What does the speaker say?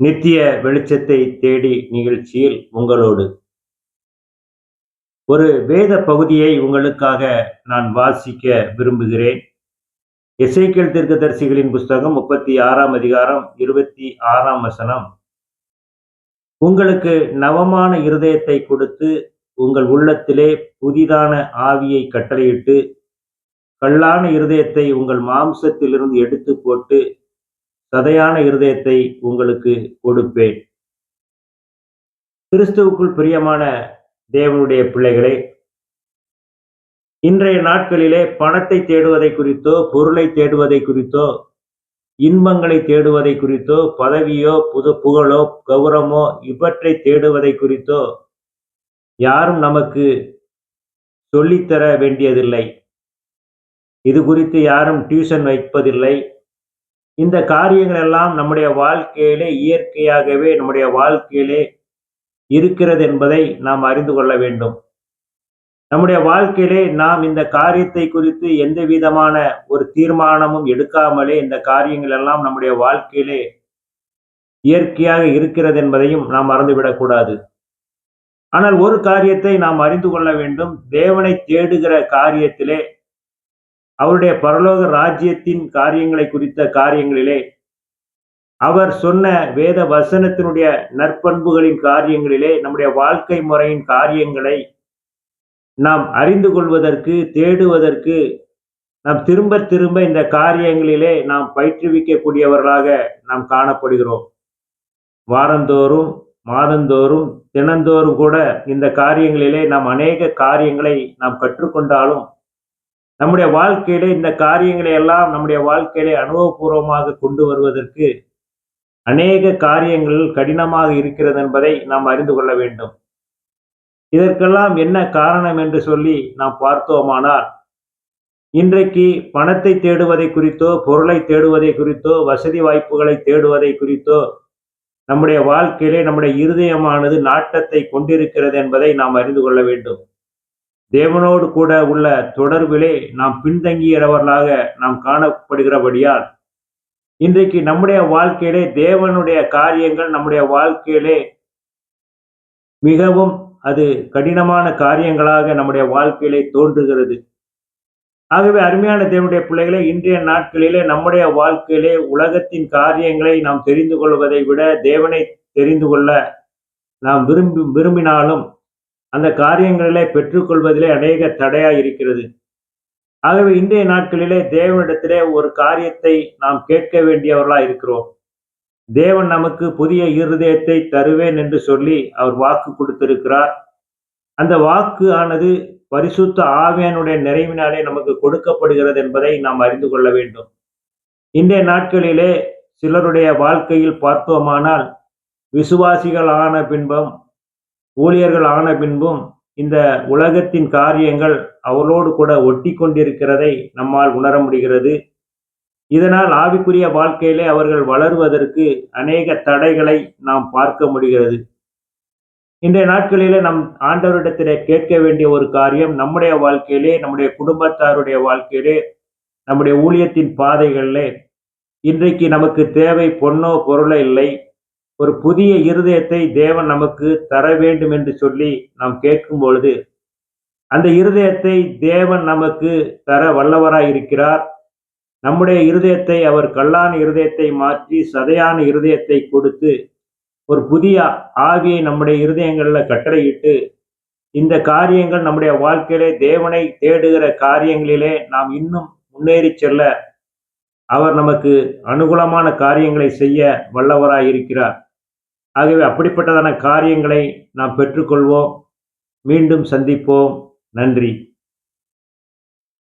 நித்திய வெளிச்சத்தை தேடி நிகழ்ச்சியில் உங்களோடு. ஒரு வேத பகுதியை உங்களுக்காக நான் வாசிக்க விரும்புகிறேன். இசைக்கல் தீர்க்கதரிசிகளின் புஸ்தகம் முப்பத்தி ஆறாம் அதிகாரம் இருபத்தி ஆறாம் வசனம். உங்களுக்கு நவமான இருதயத்தை கொடுத்து உங்கள் உள்ளத்திலே புதிதான ஆவியை கட்டளையிட்டு கல்லான இருதயத்தை உங்கள் மாம்சத்திலிருந்து எடுத்து போட்டு சதையான இருதயத்தை உங்களுக்கு கொடுப்பேன். கிறிஸ்துவுக்குள் பிரியமான தேவனுடைய பிள்ளைகளே இன்றைய நாட்களிலே பணத்தை தேடுவதை குறித்தோ பொருளை தேடுவதை குறித்தோ இன்பங்களை தேடுவதை குறித்தோ பதவியோ புது புகழோ கௌரவமோ இவற்றை தேடுவதை குறித்தோ யாரும் நமக்கு சொல்லித்தர வேண்டியதில்லை. இது குறித்து யாரும் டியூஷன் வைப்பதில்லை. இந்த காரியங்கள் எல்லாம் நம்முடைய வாழ்க்கையிலே இயற்கையாகவே நம்முடைய வாழ்க்கையிலே இருக்கிறது என்பதை நாம் அறிந்து கொள்ள வேண்டும். நம்முடைய வாழ்க்கையிலே நாம் இந்த காரியத்தை குறித்து எந்த விதமான ஒரு தீர்மானமும் எடுக்காமலே இந்த காரியங்கள் எல்லாம் நம்முடைய வாழ்க்கையிலே இயற்கையாக இருக்கிறது என்பதையும் நாம் மறந்துவிடக்கூடாது. ஆனால் ஒரு காரியத்தை நாம் அறிந்து கொள்ள வேண்டும். தேவனை தேடுகிற காரியத்திலே அவருடைய பரலோக ராஜ்யத்தின் காரியங்களை குறித்த காரியங்களிலே அவர் சொன்ன வேத வசனத்தினுடைய நற்பண்புகளின் காரியங்களிலே நம்முடைய வாழ்க்கை முறையின் காரியங்களை நாம் அறிந்து கொள்வதற்கு தேடுவதற்கு நாம் திரும்ப திரும்ப இந்த காரியங்களிலே நாம் பயிற்றுவிக்கக்கூடியவர்களாக நாம் காணப்படுகிறோம். வாரந்தோறும் மாதந்தோறும் தினந்தோறும் கூட இந்த காரியங்களிலே நாம் அநேக காரியங்களை நாம் கற்றுக்கொண்டாலும் நம்முடைய வாழ்க்கையிலே இந்த காரியங்களை எல்லாம் நம்முடைய வாழ்க்கையிலே அனுபவபூர்வமாக கொண்டு வருவதற்கு அநேக காரியங்கள் கடினமாக இருக்கிறது என்பதை நாம் அறிந்து கொள்ள வேண்டும். இதற்கெல்லாம் என்ன காரணம் என்று சொல்லி நாம் பார்த்தோமானால் இன்றைக்கு பணத்தை தேடுவதை குறித்தோ பொருளை தேடுவதை குறித்தோ வசதி வாய்ப்புகளை தேடுவதை குறித்தோ நம்முடைய வாழ்க்கையிலே நம்முடைய இருதயமானது நாட்டத்தை கொண்டிருக்கிறது என்பதை நாம் அறிந்து கொள்ள வேண்டும். தேவனோடு கூட உள்ள தொடர்பிலே நாம் பின்தங்கியவர்களாக நாம் காணப்படுகிறபடியால் இன்றைக்கு நம்முடைய வாழ்க்கையிலே தேவனுடைய காரியங்கள் நம்முடைய வாழ்க்கையிலே மிகவும் அது கடினமான காரியங்களாக நம்முடைய வாழ்க்கையிலே தோன்றுகிறது. ஆகவே அருமையான தேவனுடைய பிள்ளைகளை இன்றைய நாட்களிலே நம்முடைய வாழ்க்கையிலே உலகத்தின் காரியங்களை நாம் தெரிந்து கொள்வதை விட தேவனை தெரிந்து கொள்ள நாம் விரும்பி விரும்பினாலும் அந்த காரியங்களிலே பெற்றுக்கொள்வதிலே அநேக தடையாக இருக்கிறது ஆகவே இன்றைய நாட்களிலே தேவனிடத்திலே ஒரு காரியத்தை நாம் கேட்க வேண்டியவர்களாக இருக்கிறோம். தேவன் நமக்கு புதிய இருதயத்தை தருவேன் என்று சொல்லி அவர் வாக்கு கொடுத்திருக்கிறார். அந்த வாக்கு ஆனது பரிசுத்த ஆவியானுடைய நிறைவினாலே நமக்கு கொடுக்கப்படுகிறது என்பதை நாம் அறிந்து கொள்ள வேண்டும். இன்றைய நாட்களிலே சிலருடைய வாழ்க்கையில் பார்த்தோமானால் விசுவாசிகள் ஆன பின்பம் ஊழியர்கள் ஆன பின்பும் இந்த உலகத்தின் காரியங்கள் அவளோடு கூட ஒட்டி கொண்டிருக்கிறதை நம்மால் உணர முடிகிறது. இதனால் ஆவிக்குரிய வாழ்க்கையிலே அவர்கள் வளருவதற்கு அநேக தடைகளை நாம் பார்க்க முடிகிறது. இன்றைய நாட்களிலே நம் ஆண்டவரிடத்திலே கேட்க வேண்டிய ஒரு காரியம் நம்முடைய வாழ்க்கையிலே நம்முடைய குடும்பத்தாருடைய வாழ்க்கையிலே நம்முடைய ஊழியத்தின் பாதைகளிலே. இன்றைக்கு நமக்கு தேவை பொன்னோ பொருளோ இல்லை. ஒரு புதிய இருதயத்தை தேவன் நமக்கு தர வேண்டும் என்று சொல்லி நாம் கேட்கும் பொழுது அந்த இருதயத்தை தேவன் நமக்கு தர வல்லவராய் இருக்கிறார். நம்முடைய இருதயத்தை அவர் கல்லான இருதயத்தை மாற்றி சதையான இருதயத்தை கொடுத்து ஒரு புதிய ஆவியை நம்முடைய இருதயங்களில் கட்டளையிட்டு இந்த காரியங்கள் நம்முடைய வாழ்க்கையிலே தேவனை தேடுகிற காரியங்களிலே நாம் இன்னும் முன்னேறி செல்ல அவர் நமக்கு அனுகூலமான காரியங்களை செய்ய வல்லவராய் இருக்கிறார். ஆகவே அப்படிப்பட்டதான காரியங்களை நாம் பெற்றுக்கொள்வோம். மீண்டும் சந்திப்போம். நன்றி.